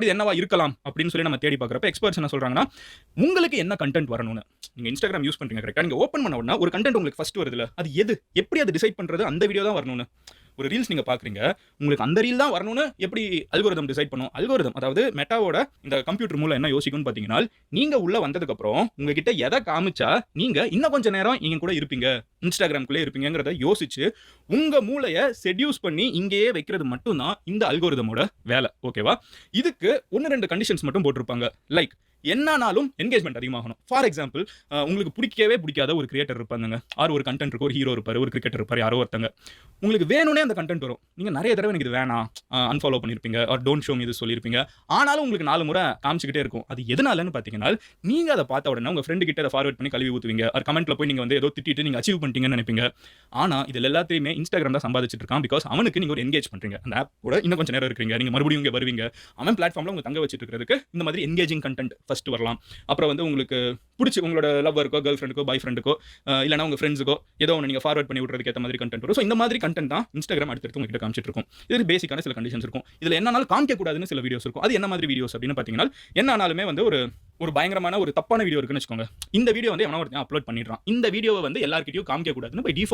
இது என்னவா இருக்கலாம் அப்படின்னு சொல்லி நம்ம தேடி பார்க்குறப்ப எக்ஸ்பர்ட்ஸ் என்ன சொல்கிறாங்கன்னா உங்களுக்கு என்ன கண்டென்ட் வரணும்னு? நீங்கள் இன்ஸ்டாகிராம் யூஸ் பண்ணுறீங்க கரெக்டாக நீங்கள் ஓப்பன் பண்ண உடனே ஒரு கண்டென்ட் உங்களுக்கு ஃபஸ்ட் வருதுல அது எது? எப்படி அது டிசைட் பண்ணுறது அந்த வீடியோ தான் வரணும்னு. ஒரு ரீல்ஸ் நீங்கள் பார்க்குறீங்க உங்களுக்கு அந்த ரீல் தான் வரணும்னு எப்படி அல்கோரிதம் டிசைட் பண்ணும்? அல்கோரிதம் அதாவது மெட்டாவோட இந்த கம்ப்யூட்டர் மூலம் என்ன யோசிக்கும்னு பார்த்தீங்கன்னா நீங்கள் உள்ளே வந்ததுக்கப்புறம் உங்ககிட்ட எதை காமிச்சா நீங்கள் இன்னும் கொஞ்சம் நேரம் இங்கே கூட இருப்பீங்க இன்ஸ்டாகிராம்குள்ளே இருப்பீங்கிறத யோசிச்சு உங்கள் மூளையை செட்யூஸ் பண்ணி இங்கேயே வைக்கிறது மட்டும்தான் இந்த அல்கோரிதமோட வேலை ஓகேவா இதுக்கு ஒன்று ரெண்டு கண்டிஷன்ஸ் மட்டும் போட்டிருப்பாங்க. லைக் என்னானாலும் என்கேஜ்மெண்ட் அதிகமாகணும். ஃபார் எக்ஸாம்பிள் உங்களுக்கு பிடிக்கவே பிடிக்காத ஒரு கிரியேட்டர் இருப்பாங்க ஆறு ஒரு கண்டென்ட் இருக்கும் ஒரு ஹீரோ இருப்பார் ஒரு கிரிக்கெட் இருப்பார் யாரோ ஒருத்தங்க. உங்களுக்கு வேணும்னே அந்த கண்டென்ட் வரும். நீங்கள் நிறைய தடவை எனக்கு இது வேணாம். அன்ஃபாலோ பண்ணியிருப்பீங்க ஆர் டோன்ட் ஷோ இது சொல்லியிருப்பீங்க ஆனாலும் உங்களுக்கு நாலு முறை காமிச்சிக்கிட்டே இருக்கும். அது எதனாலன்னு பார்த்தீங்கன்னா நீங்கள் அதை பார்த்த உடனே உங்கள் ஃப்ரெண்டு கிட்ட அதை ஃபார்வர்ட் பண்ணி கழுவி ஊற்றுவீங்க ஒரு கமெண்ட்டில் போய் நீங்கள் வந்து ஏதோ திட்டிட்டு நீங்கள் அச்சீவ் பண்ணிட்டீங்கன்னு நினைப்பீங்க. ஆனால் இதில் எல்லாத்தையுமே இன்ஸ்டாகிராம் தான் சம்பாதிச்சிட்டு இருக்கான். பிகாஸ் அவனுக்கு நீங்கள் ஒரு என்கேஜ் பண்ணுறீங்க அந்த ஆப் கூட இன்னும் கொஞ்சம் நேரம் இருக்கீங்க நீங்கள் மறுபடியும் இங்கே வருவீங்க. அவன் பிளாட்ஃபார்மில் உங்க தங்க வச்சுட்டு இருக்கிறதுக்கு இந்த மாதிரி என்கேஜிங் கண்டென்ட் ஃபஸ்ட்டு வரலாம். அப்புறம் வந்து உங்களுக்கு பிடிச்சி உங்களோட லவ்வருக்கோ கேர்ள் ஃப்ரெண்டுக்கோ பாய் ஃப்ரெண்டுக்கோ இல்லைனா உங்கள் ஃப்ரெண்ட்ஸுக்கோ ஏதோ ஒன்று நீங்கள் ஃபார்வர்ட் பண்ணி விட்றதுக்கு ஏற்ற மாதிரி கண்டென்ட் வரும். ஸோ இந்த மாதிரி கண்டென்ட் தான் இன்ஸ்டாகிராம் அடுத்தடுத்து உங்ககிட்ட காமிச்சிட்டு இருக்கும். இது பேசிக்கான சில கண்டிஷன்ஸ் இருக்கும். இதில் என்னன்னாலும் காமிக்கக்கூடாதுன்னு சில வீடியோஸ் இருக்கும். அது என்ன மாதிரி வீடியோஸ் அப்படின்னு பார்த்தீங்கன்னா என்னன்னாலுமே வந்து ஒரு ஒரு பயங்கரமான ஒரு தப்பான வீடியோ இருக்குன்னு வச்சுக்கோங்க. இந்த வீடியோ வந்து எவனோ ஒருத்தன் அப்லோட் பண்ணிடுறான். இந்த வீடியோவை வந்து எல்லாருக்கிட்டையும் காமிக்கக்கூடாதுன்னு பை டிஃபால்ட்